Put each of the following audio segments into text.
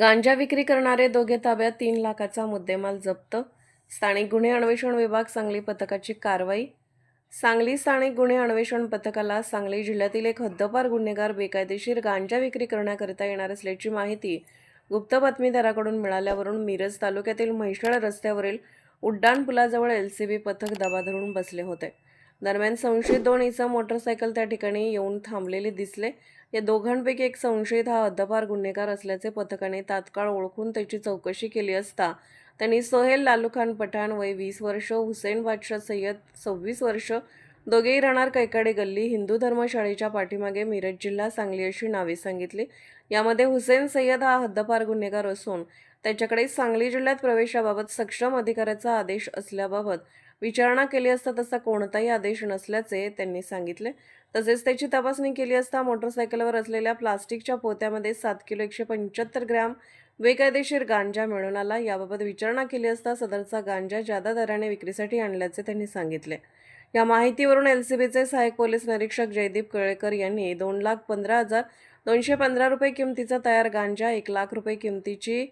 गांजा विक्री करणारे दोघे ताब्यात तीन लाखाचा मुद्देमाल जप्त. स्थानिक गुन्हे अन्वेषण विभाग सांगली पथकाची कारवाई. सांगली स्थानिक गुन्हे अन्वेषण पथकाला सांगली जिल्ह्यातील एक हद्दपार गुन्हेगार बेकायदेशीर गांजा विक्री करण्याकरिता येणार असल्याची माहिती गुप्त बातमीदाराकडून मिळाल्यावरून मिरज तालुक्यातील म्हैसळ रस्त्यावरील उड्डाण पुलाजवळ बी पथक दबा धरून बसले होते. दरम्यान संशयित दोन इसम मोटरसायकल त्या ठिकाणी येऊन थांबलेले दिसले. या दोघांपैकी एक संशयित हा हद्दपार गुन्हेगार असल्याचे पथकाने तात्काळ ओळखून त्याची चौकशी केली असता त्यांनी सोहेल लालू खान पठाण वय वीस वर्ष हुसेन बादशाह सय्यद सव्वीस वर्ष दोघेही राहणार कैकाडे गल्ली हिंदू धर्मशाळेच्या पाठीमागे मिरज जिल्हा सांगली अशी नावे सांगितली. यामध्ये हुसेन सय्यद हा हद्दपार गुन्हेगार असून त्याच्याकडे सांगली जिल्ह्यात प्रवेशाबाबत सक्षम अधिकाऱ्याचा आदेश असल्याबाबत विचारणा केली असता तसा कोणताही आदेश नसल्याचे त्यांनी सांगितले. तसेच त्याची तपासणी केली असता मोटरसायकलवर असलेल्या प्लास्टिकच्या पोत्यामध्ये सात किलो एकशे पंच्याहत्तर ग्रॅम बेकायदेशीर गांजा मिळून आला. याबाबत विचारणा केली असता सदरचा गांजा जादा दराने विक्रीसाठी आणल्याचे त्यांनी सांगितले. या माहितीवरून एलसीबीचे सहाय्यक पोलीस निरीक्षक जयदीप कळेकर यांनी दोन लाख पंधरा हजार दोनशे पंधरा रुपये किमतीचा तयार गांजा एक लाख रुपये किमतीची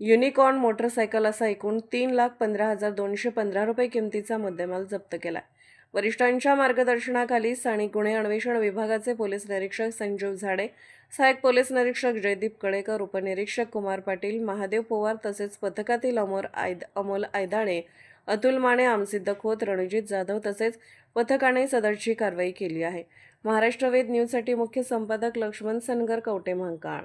युनिकॉर्न मोटरसायकल असा एकूण तीन लाख पंधरा हजार दोनशे पंधरा रुपये किमतीचा मुद्देमाल जप्त केला. वरिष्ठांच्या मार्गदर्शनाखाली स्थानिक गुन्हे अन्वेषण विभागाचे पोलीस निरीक्षक संजीव झाडे सहाय्यक पोलीस निरीक्षक जयदीप कळेकर उपनिरीक्षक कुमार पाटील महादेव पोवार तसेच पथकातील अमोर आयद अमोल आयदाणे अतुल माने आमसिद्ध खोत रणजित जाधव तसेच पथकाने सदरची कारवाई केली आहे. महाराष्ट्र वेद न्यूजसाठी मुख्य संपादक लक्ष्मण सनगर कवटे महांकाळ.